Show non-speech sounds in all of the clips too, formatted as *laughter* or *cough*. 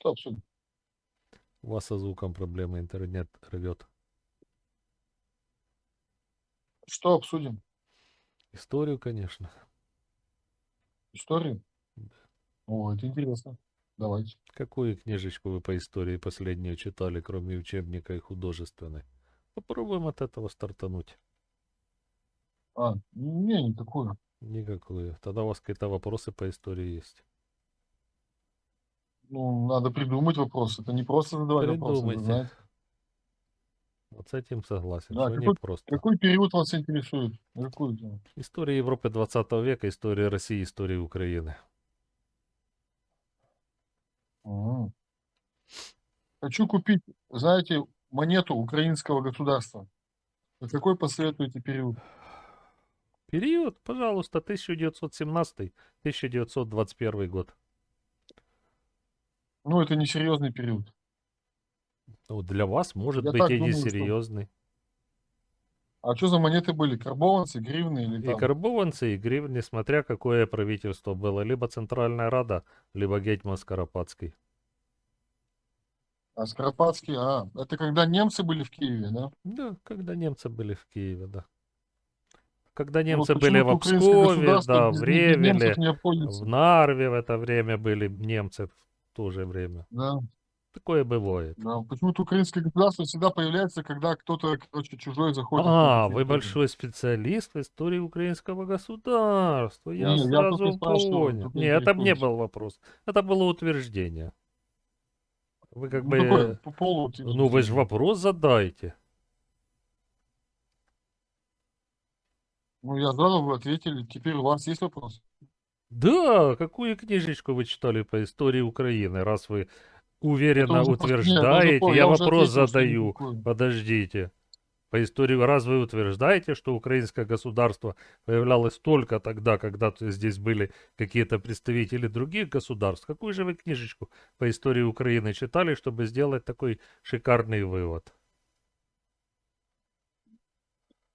Что обсудим? У вас со звуком проблемы, интернет рвет. Что обсудим? Историю, конечно. Историю? О, это интересно. Давайте. Какую книжечку вы по истории последнюю читали, кроме учебника и художественной? Попробуем от этого стартануть. А, не, такую. Никакую. Тогда у вас какие-то вопросы по истории есть. Ну, надо придумать вопрос. Это не просто задавать вопросы, Придумайте. знаете. Вот с этим согласен, Да, что какой- просто. Какой период вас интересует? Какую тему? История Европы 20 века, история России, история Украины. Ага. Хочу купить, знаете, монету украинского государства. Вы Какой посоветуете период? Период, пожалуйста, 1917-1921 год. Ну, это не серьезный период. Ну, для вас может Я быть так и думаю, что- несерьезный. А что за монеты были? Карбованцы, гривны или И там? карбованцы, и гривни, смотря какое правительство было. Либо Центральная Рада, либо Гетьман Скоропадский. А Скоропадский, а, это когда немцы были в Киеве, да? Да, когда немцы были в Киеве, да. Когда Ну, немцы вот были в украинское государство да, без- в без немцев Ревеле, не обходится. в Нарве в это время были немцы то же время. Да, Такое бывает. да. Почему-то украинское государство всегда появляется, когда кто-то, короче, чужой заходит. А, вы большой специалист в истории украинского государства. Я Не, я сразу спрашивал, понял. Не, это не был вопрос. Это было утверждение. Вы как Ну, бы... такое по полу. Ну, вы же вопрос задайте. Ну, я задал, вы ответили. Теперь у вас есть вопрос? Да, какую книжечку вы читали по истории Украины, раз вы уверенно уже утверждаете, я уже вопрос ответил, что задаю. никакой. Подождите. По истории, раз вы утверждаете, что украинское государство появлялось только тогда, когда здесь были какие-то представители других государств, какую же вы книжечку по истории Украины читали, чтобы сделать такой шикарный вывод?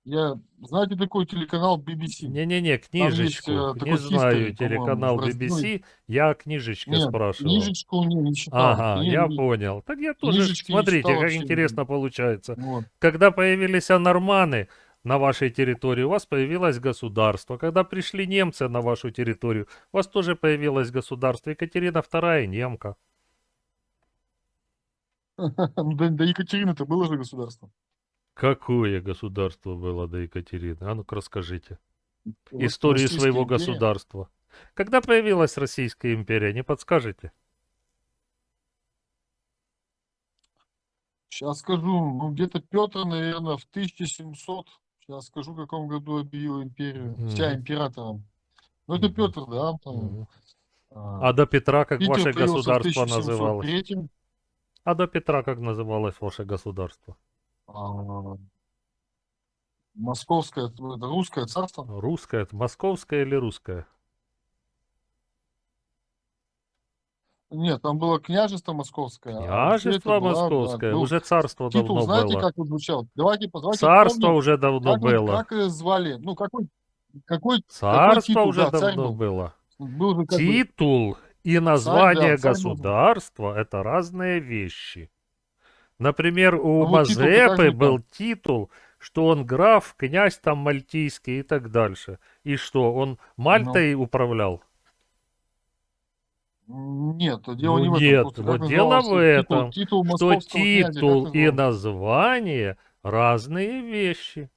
Я, знаете, такой телеканал BBC? Не-не-не, есть, книжечку. э, Не знаю history, телеканал BBC, я о книжечке Нет, спрашивал. книжечку не, не читал. Ага, Кни- я не- понял. Так я тоже, книжечки не смотрите, читал как интересно получается. Вот. Когда появились норманы на вашей территории, у вас появилось государство. Когда пришли немцы на вашу территорию, у вас тоже появилось государство. Екатерина II немка. *laughs* До, до Екатерины-то было же государство. Какое государство было до Екатерины? А ну-ка расскажите. Вот Историю своего империя. государства. Когда появилась Российская империя, не подскажете? Сейчас скажу, ну где-то Петр, наверное, в 1700, сейчас скажу, в каком году объявил империю, вся Мгм. императором. Ну это Мгм. Петр, да, там, Мгм. а, А до Петра как Питер ваше государство называлось? 1703, А до Петра как называлось ваше государство? А, Московское, это русское царство. Русское, это московское или русское? Нет, там было княжество московское. а вообще это Княжество была, да, московское, был уже царство Титул, давно знаете, было. как он звучал? Давайте, давайте Царство вспомним, уже давно как, было. как звали, ну какой, какой Царство титул? уже Да, давно был. было. был же как бы- Титул и название царь был. государства это разные вещи. Например, у Ну Мазепы был титул, что он граф, князь там мальтийский и так дальше. И что, он Мальтой Ну. управлял? Нет, дело Ну не в этом. нет, просто вот дело в титул- этом, титул Что московского князя, титул и название разные вещи.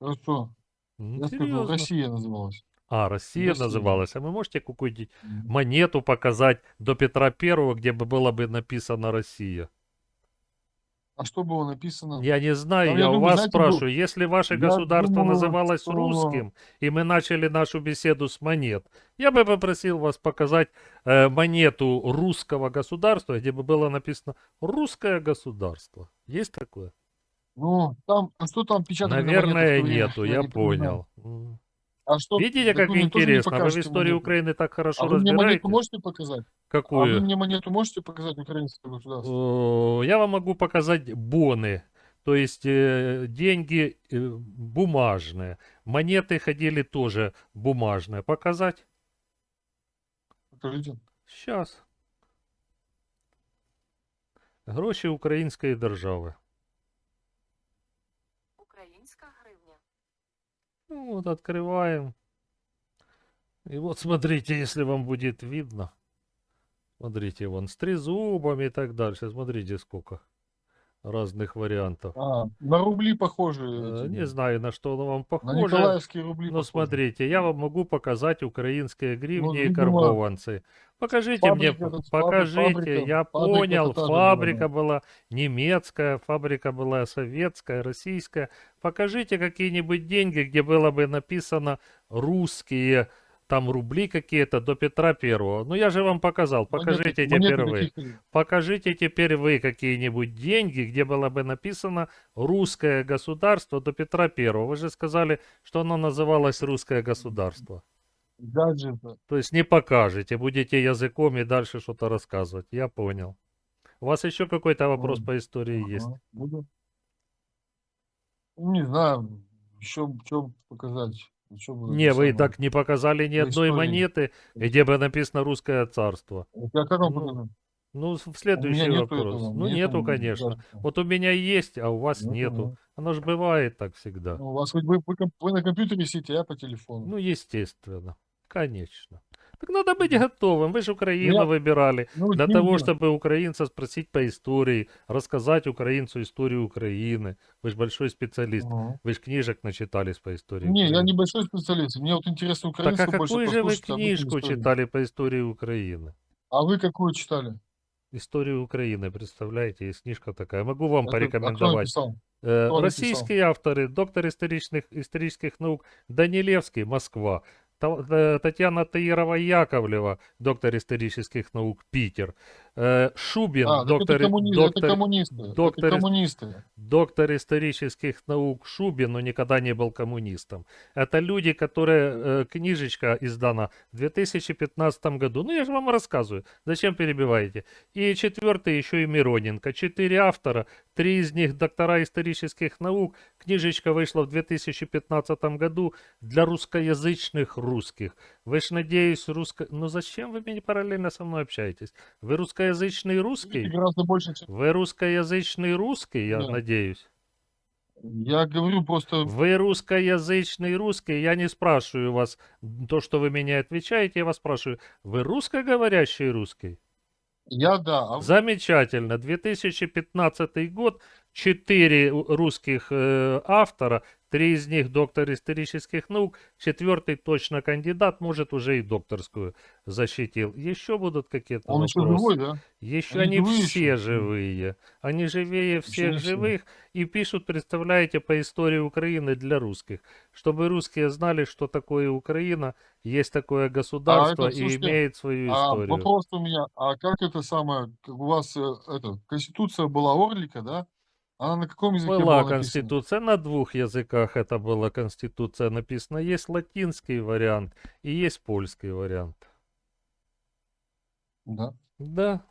Хорошо, М, я скажу, серьезно. Россия называлась. А, Россия Россия. называлась. А вы можете какую-нибудь монету показать до Петра Первого, где бы было бы написано Россия? А что было написано? Я не знаю, Там, я я у думаю, вас знаете, был- спрашиваю, если ваше я государство думаю, называлось что- русским, и мы начали нашу беседу с монет, я бы попросил вас показать э, монету русского государства, где бы было написано «Русское государство». Есть такое? Ну, там, а что там печатали на Наверное, монетах нету, Я я не понял. М. А что, Видите, так как вы мне тоже не интересно, вы в покажете истории монету? Украины так хорошо А вы мне монету разбираетесь. можете показать? А вы Какую? мне монету можете показать украинского государства? Э, Я вам могу показать боны, то есть э, деньги э, бумажные. Монеты ходили тоже бумажные. Показать? Покажите. Сейчас. Гроші української держави. Ну, вот открываем. И вот смотрите, если вам будет видно. Смотрите, вон с трезубами и так дальше. Смотрите, сколько разных вариантов. А, на рубли похожи. Э, эти, Не знаю, на что оно вам На похоже. николаевские рубли Но похожи. смотрите, я вам могу показать украинские гривни и видимо, карбованцы. Покажите мне, фабрика, фабри- покажите, фабрика- я фабрика понял, фабрика была, была немецкая, фабрика была советская, российская. Покажите какие-нибудь деньги, где было бы написано русские, там рубли какие-то до Петра Первого. Ну я же вам показал, Монеты- покажите монеты теперь вы. таких- Покажите теперь вы какие-нибудь деньги, где было бы написано «Русское государство» до Петра Первого. Вы же сказали, что оно называлось «Русское государство». Гаджеты. То есть не покажете, будете языком и дальше что-то рассказывать. Я понял. У вас еще какой-то вопрос по истории есть? Ага, буду. Ну, Не знаю, еще что показать. Бы Не, вы так не показали ни по одной истории. монеты, где бы написано «Русское царство». Я как вам Ну? Ну, в следующий вопрос. этого, ну, нету нету, конечно. гаджета. Вот у меня есть, а у вас Нету, нету. да. Оно же бывает так всегда. Ну, у вас хоть вы, вы, ком- вы на компьютере сидите, а я по телефону. Ну, естественно. Конечно. Так надо быть готовым. Вы же Украину я- выбирали. Ну, Для не того, я. чтобы украинца спросить по истории, рассказать украинцу историю Украины. Вы же большой специалист. Ага. Вы же книжек начитались по истории Не, я Украины. небольшой специалист. Мне вот интересно Так а украинскую больше какую же вы послушать, а книжку читали по истории Украины? А вы какую читали? Историю Украины, представляете, есть книжка такая. Могу вам Это- а кто порекомендовать. написал? Э, Кто написал? Российские авторы, доктор историчных, исторических наук Данилевский, Москва. Э, Татьяна Таирова-Яковлева, доктор исторических наук, Питер. Шубин, А, доктор, это, коммуни- доктор, это коммунисты. доктор- Это коммунисты. доктор исторических наук Шубин, но никогда не был коммунистом. Это люди, которые... э, книжечка издана в 2015 году. Ну, я же вам рассказываю. Зачем перебиваете? И четвертый еще и Мироненко. Четыре автора, три из них доктора исторических наук. Книжечка вышла в 2015 году для русскоязычных русских. Вы ж, надеюсь, русско... Ну, зачем вы меня параллельно со мной общаетесь? Вы русскоязычный русский? Гораздо больше, чем... Вы русскоязычный русский, я Да. надеюсь? Я говорю просто... Вы русскоязычный русский, я не спрашиваю вас то, что вы меня отвечаете, я вас спрашиваю, вы русскоговорящий русский? Я да. А Замечательно. 2015 год, четыре русских э, автора, три из них доктор исторических наук, четвертый точно кандидат, может уже и докторскую защитил. Еще будут какие-то он еще вопросы? живой, да? Еще Они они живые все еще? живые. Они живее всех все. живых и пишут, представляете, по истории Украины для русских. Чтобы русские знали, что такое Украина, есть такое государство этот, и слушайте, имеет свою А историю. вопрос у меня, а как это самое, у вас э, это, конституция была Орлика, да? Она на каком языке была, Была конституция на двух языках, это была конституция написана. Есть латинский вариант и есть польский вариант. Да. Да.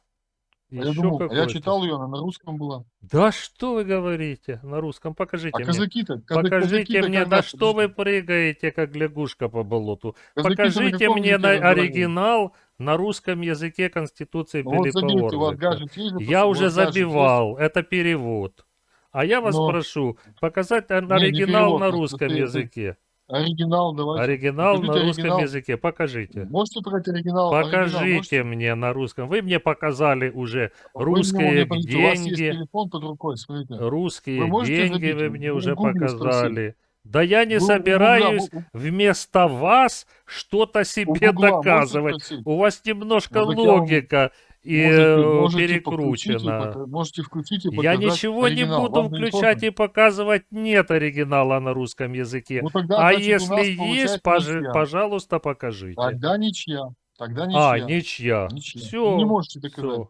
А я думал, а я читал ее, она на русском была. Да что вы говорите на русском? Покажите А мне. казаки-то? казак- Покажите казаки-то мне, на что вы прыгаете, как лягушка по болоту. казаки-то на Покажите каком мне на оригинал на русском языке Конституции Ну Вот есть? же, Я уже забивал, это перевод. А я вас Но- прошу показать не оригинал перевод, на русском ты- ты- языке. Оригинал давайте. Оригинал на Покажите русском оригинал. языке. Покажите. Можете показать оригинал? оригинал Покажите можете? мне на русском. Вы мне показали уже Вы русские мне покажите, У вас есть деньги. телефон под рукой, смотрите. русские Вы деньги забить? вы мне Вы уже показали. Да я не Вы собираюсь у- у- вместо вас что-то себе можете доказывать. У вас немножко Ну, логика и Можете- э, можете включить и перекручена. пока- Можете включить и Я ничего не буду Вам не включать сложно? и показывать. Нет оригинала на русском языке. Ну, тогда, а значит, если есть, пож- ничья. пожалуйста, покажите. Тогда ничья. Тогда а, ничья. ничья. Ничья. Все. Не можете доказать.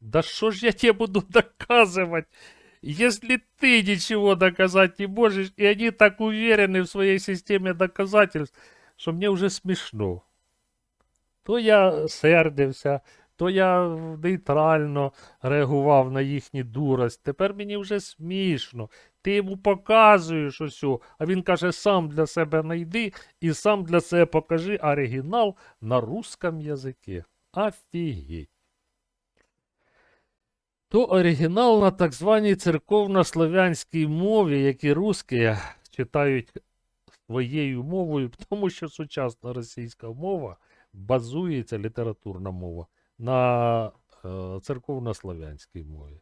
Да что ж я тебе буду *laughs* доказывать, если ты ничего доказать не можешь, и они так уверены в своей системе доказательств, що мне уже смішно. То я сердився, то я нейтрально реагував на їхню дурость. Тепер мені вже смішно. Ти йому показуєш усю, а він каже, сам для себе найди і сам для себе покажи оригінал на русском язикі. Офігеть. То оригінал на так званій церковно-славянській мові, як і русські читають своєю мовою, *laughs* тому що сучасна російська мова базується літературна мова на е, церковно-славянській мові.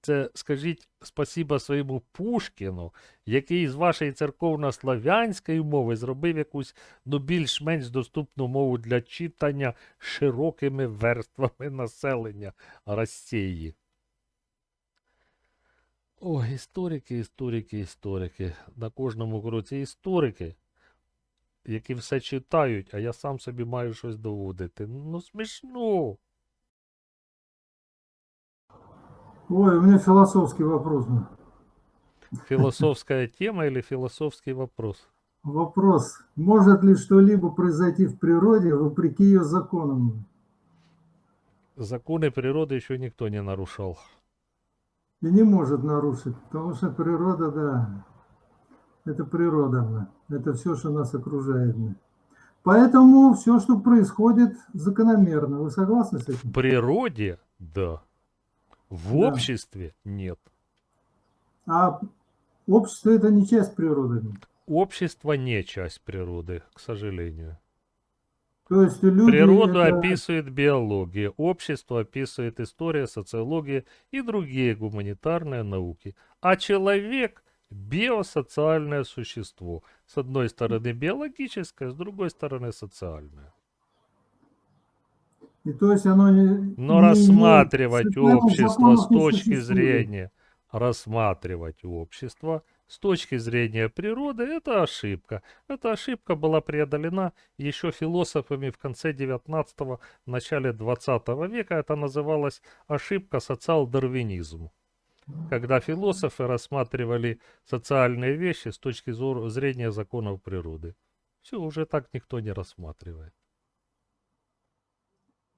Це скажіть спасіба своєму Пушкіну, який з вашої церковно-славянської мови зробив якусь ну, більш-менш доступну мову для читання широкими верствами населення Росії. Ой, історики, історики, історики. На кожному кроці історики, які все читають, а я сам собі маю щось доводити. Ну, смішно. Ой, у меня философский вопрос. был. Философская тема или философский вопрос? Вопрос. Может ли что-либо произойти в природе вопреки ее законам? Законы природы еще никто не нарушал. И не может нарушить, потому что природа, да, это природа, да. это все, что нас окружает. Поэтому все, что происходит, закономерно. Вы согласны с В этим? природе – да. В Да. обществе – нет. А общество это не часть природы. Общество не часть природы, к сожалению. То есть люди... Природу это- описывает биология, общество описывает история, социология и другие гуманитарные науки. А человек – биосоциальное существо. С одной стороны биологическое, с другой стороны социальное. И то есть оно не... Но не рассматривать общество с точки зрения, рассматривать общество с точки зрения природы, это ошибка. Эта ошибка была преодолена еще философами в конце 19-го, начале 20 века. Это называлось ошибка социал-дарвинизм. Когда философы рассматривали социальные вещи с точки зрения законов природы. Все, уже так никто не рассматривает.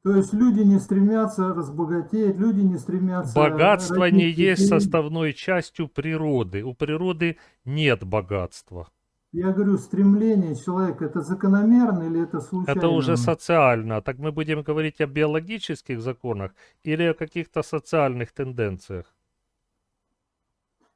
То есть люди не стремятся разбогатеть, люди не стремятся... Богатство не есть детей. составной частью природы. У природы нет богатства. Я говорю, стремление человека это закономерно или это случайно? Это уже социально. Так мы будем говорить о биологических законах или о каких-то социальных тенденциях?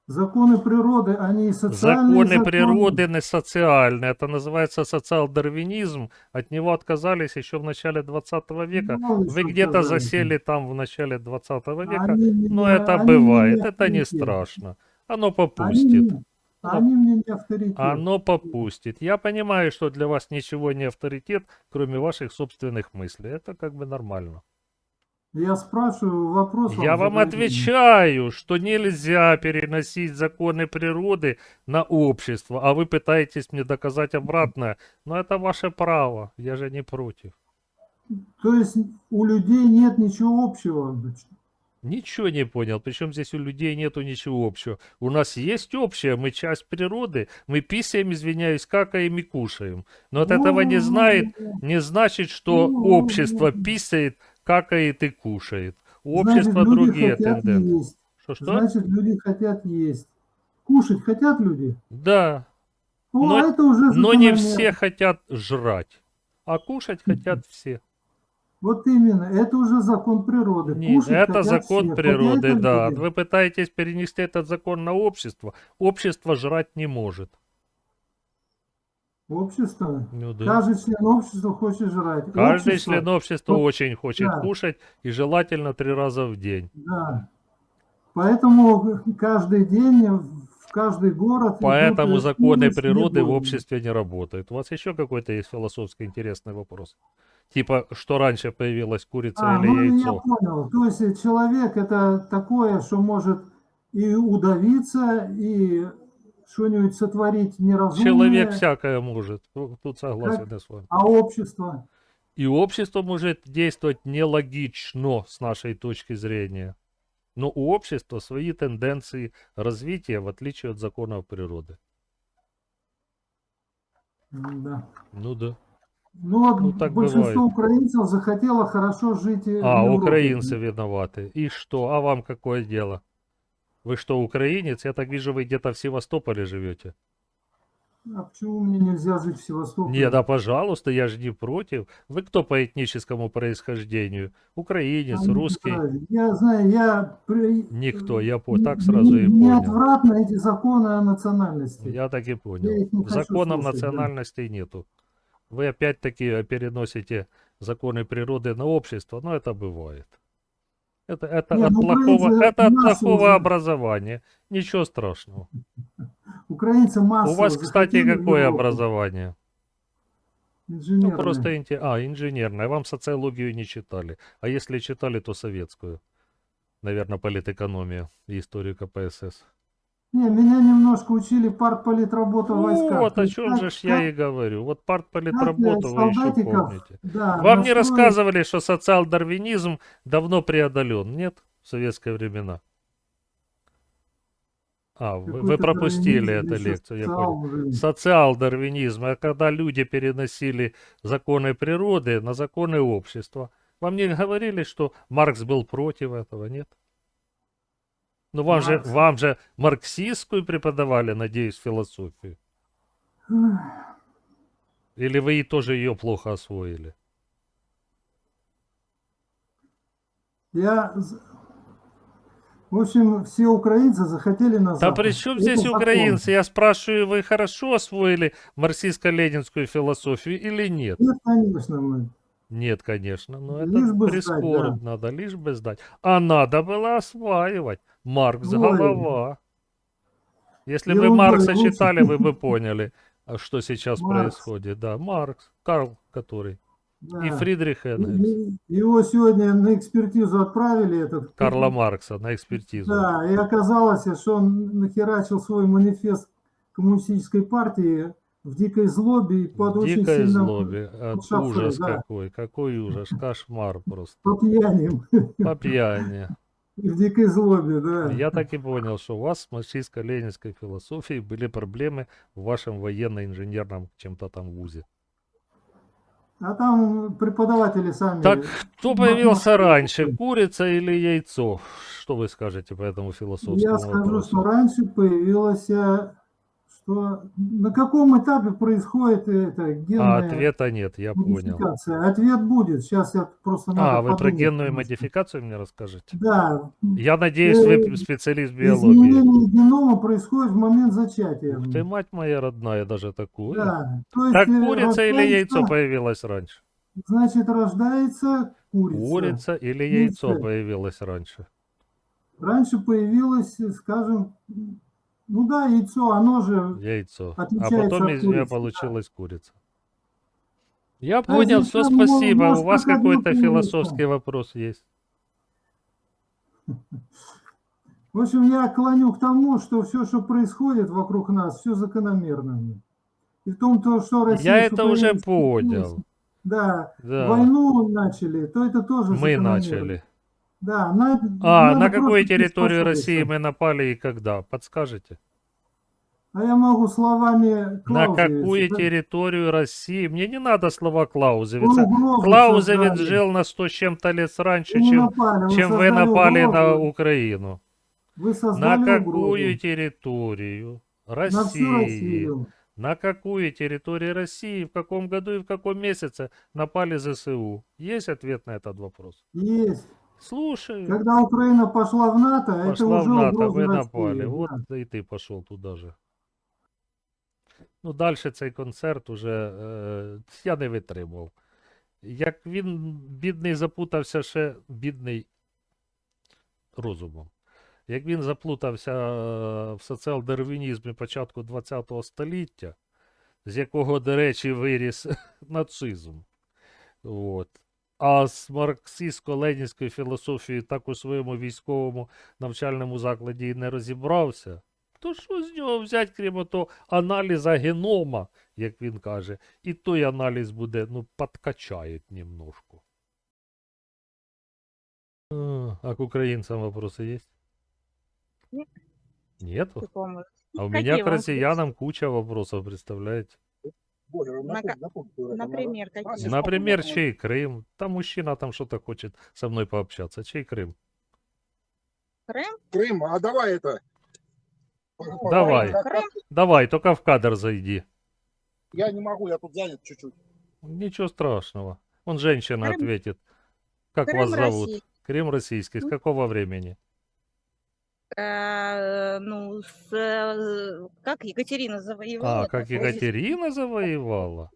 Законы природы, они социальные Законы природы не социальные. Это называется социал-дарвинизм. От него отказались еще в начале 20 века. Мало Вы где-то засели там в начале 20 века. Они Но это они бывает. мне Это не страшно. Оно Они, попустит. мне- они мне не авторитет. Оно попустит. Я понимаю, что для вас ничего не авторитет, кроме ваших собственных мыслей. Это как бы нормально. Я спрашиваю вопрос. Я вам задаю. отвечаю, что нельзя переносить законы природы на общество, а вы пытаетесь мне доказать обратное. Но это ваше право, я же не против. То есть у людей нет ничего общего. Ничего не понял. Причем здесь у людей нету ничего общего. У нас есть общее, мы часть природы, мы писаем, извиняюсь, какаем и кушаем. Но от этого не знает, не значит, что Ну, общество ну. писает, какает и кушает. У Значит, общества люди другие тенденции. есть. Что-что? Значит, люди хотят есть. Кушать хотят люди? Да, О, Но- это уже но не все хотят жрать, а кушать хотят все. Вот именно, это уже закон природы. Нет, Кушать это закон все. природы, да. люди. Вы пытаетесь перенести этот закон на общество. Общество жрать не может. Общество. Ну да. Каждый член общества хочет жрать. Каждый Общество- член общества очень хочет да. кушать и желательно три раза в день. Да. Поэтому каждый день в каждый город... Поэтому законы природы в обществе не работают. У вас еще какой-то есть философский интересный вопрос? Типа, что раньше появилась курица А, или ну, я яйцо? понял. То есть человек это такое, что может и удавиться, и что-нибудь сотворить неразумное. Человек всякое может. Тут согласен я с вами. А общество? И общество может действовать нелогично с нашей точки зрения. Но у общества свои тенденции развития, в отличие от законов природы. Да. Ну да. Ну вот Ну, так большинство бывает. украинцев захотело хорошо жить и в А, украинцы виноваты. И что? А вам какое дело? Вы что, украинец? Я так вижу, вы где-то в Севастополе живете. А почему мне нельзя жить в Севастополе? Не, да, пожалуйста, я же не против. Вы кто по этническому происхождению? Украинец, А, русский? Я знаю, я... Никто, я по- так сразу и понял. отвратно эти законы о национальности. Я так и понял. не хочу Законов слушать, да. национальностей нету. Вы опять-таки переносите законы природы на общество, но это бывает. Это, это Не, от ну, плохого, это от плохого образования. Ничего страшного. *laughs* Украинцы У массово вас, кстати, какое образование? Ну, Инженерное. просто инте- А, инженерное. Вам социологию не читали. А если читали, то советскую. Наверное, политэкономию и историю КПСС. Не, меня немножко учили партполитработа в войсках. Вот о чем же я и говорю. Вот э, вы еще помните. Да, Вам не рассказывали, что социал-дарвинизм давно преодолен, нет? В советское времена. А, вы, вы пропустили эту лекцию, я понял. Социал-дарвинизм, а когда люди переносили законы природы на законы общества. Вам не говорили, что Маркс был против этого, нет? Ну вам же, вам же марксистскую преподавали, надеюсь, философию. Или вы и тоже ее плохо освоили? Я... В общем, все украинцы захотели на Да при чем Это здесь закон. украинцы? Я спрашиваю, вы хорошо освоили марксистско-ленинскую философию или нет? Нет, конечно, мы. Нет, конечно, но это Лишь сдать, прискорбно, надо лишь бы сдать. А надо было осваивать. Маркс Ой. голова. Если бы Маркса читали, вы бы поняли, а что сейчас Маркс. происходит. Да, Маркс, Карл, который. И Да. Фридрих Энгельс. И- Его сегодня на экспертизу отправили, этот... Карла Маркса на экспертизу. Да, и оказалось, что он нахерачил свой манифест коммунистической партии в дикой злобе и под В очень дикой сильным злобе. Ужас да. какой, какой ужас, кошмар просто. по пьяням По пьяни. В дикой злобе, да. Я так и понял, что у вас с марксистско-ленинской философией были проблемы в вашем военно-инженерном чем-то там вузе. А там преподаватели сами... Так кто появился раньше, курица или яйцо? Что вы скажете по этому философскому Я скажу, вопросу? что раньше появилось, э, что на каком этапе происходит эта А генная ответа нет, я понял. Ответ будет. Сейчас я просто надо А, вы про подумать генную немножко. модификацию мне расскажете? Да. Я надеюсь, вы Э, специалист биологии. Изменение генома происходит в момент зачатия. Ух ты, мать моя родная, даже такую. Да. То Так есть, э, курица или яйцо появилось раньше? Значит, рождается курица. Курица или яйцо Яйцо. появилось раньше? Раньше появилось, скажем, ну да, яйцо, оно же Яйцо. А Отличается потом от из нее курицы, да. получилась курица. Я понял, здесь все, там, ну, спасибо. у нас вас пока какой-то философский вопрос есть. В общем, я клоню к тому, что все, что происходит вокруг нас, все закономерно. И в том, то, что Россия... Я это уже понял. Да, Да. войну начали, то это тоже Мы закономерно. начали. Да, на- А, на какую территорию. России мы напали и когда? Подскажете? А я могу словами На Клаузевица, какую да, территорию России? Мне не надо слова Клаузевица. Клаузевиц жил на 100 с чем-то лет раньше, Вы чем, напали, чем вы напали на угрозу. Украину. Вы На какую угрозу. территорию На всю России? Россию. На какую территорию России, в каком году и в каком месяце напали ЗСУ? Есть ответ на этот вопрос? Есть. Слушай, Когда Украина пошла в НАТО, это уже в НАТО, угроза ви России, напали. да. Вот да і ти пішов туди же. Ну, далі цей концерт уже е, я не витримав. Як він, бідний, запутався ще бідний розумом. Як він заплутався е, в соціал-дарвінізмі початку ХХ століття, з якого, до речі, виріс *laughs* нацизм. От. А з марксистсько-ленінською філософією так у своєму військовому навчальному закладі і не розібрався, то що з нього взяти, крім того, аналіза генома, як він каже, і той аналіз буде, ну, подкачають немножко. А, к украинцам вопросы есть? Нет. Нету? А у меня к вам россиянам куча вопросов, представляете? На Например, какие? Например, чей Крым? Там мужчина там что-то хочет со мной пообщаться. Чей Крым? Крым? Крым, а давай это. Давай. Крым? Давай, только в кадр зайди. Я не могу, я тут занят чуть-чуть. Ничего страшного. Он женщина Крым- ответит. Как Крым вас зовут? России. Крым российский. С какого времени? Э, ну, с, э, как Екатерина завоевала. А, как такой Екатерина завоевала?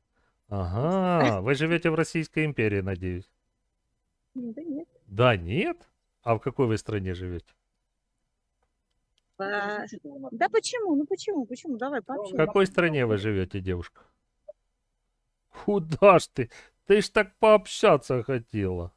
Ага, вы живете в Российской империи, надеюсь. Да нет. Да нет? А в какой вы стране живете? А, Да почему? Ну почему? Почему? Давай В пообщаемся. какой стране вы живете, девушка? Куда ж ты? Ты ж так пообщаться хотела.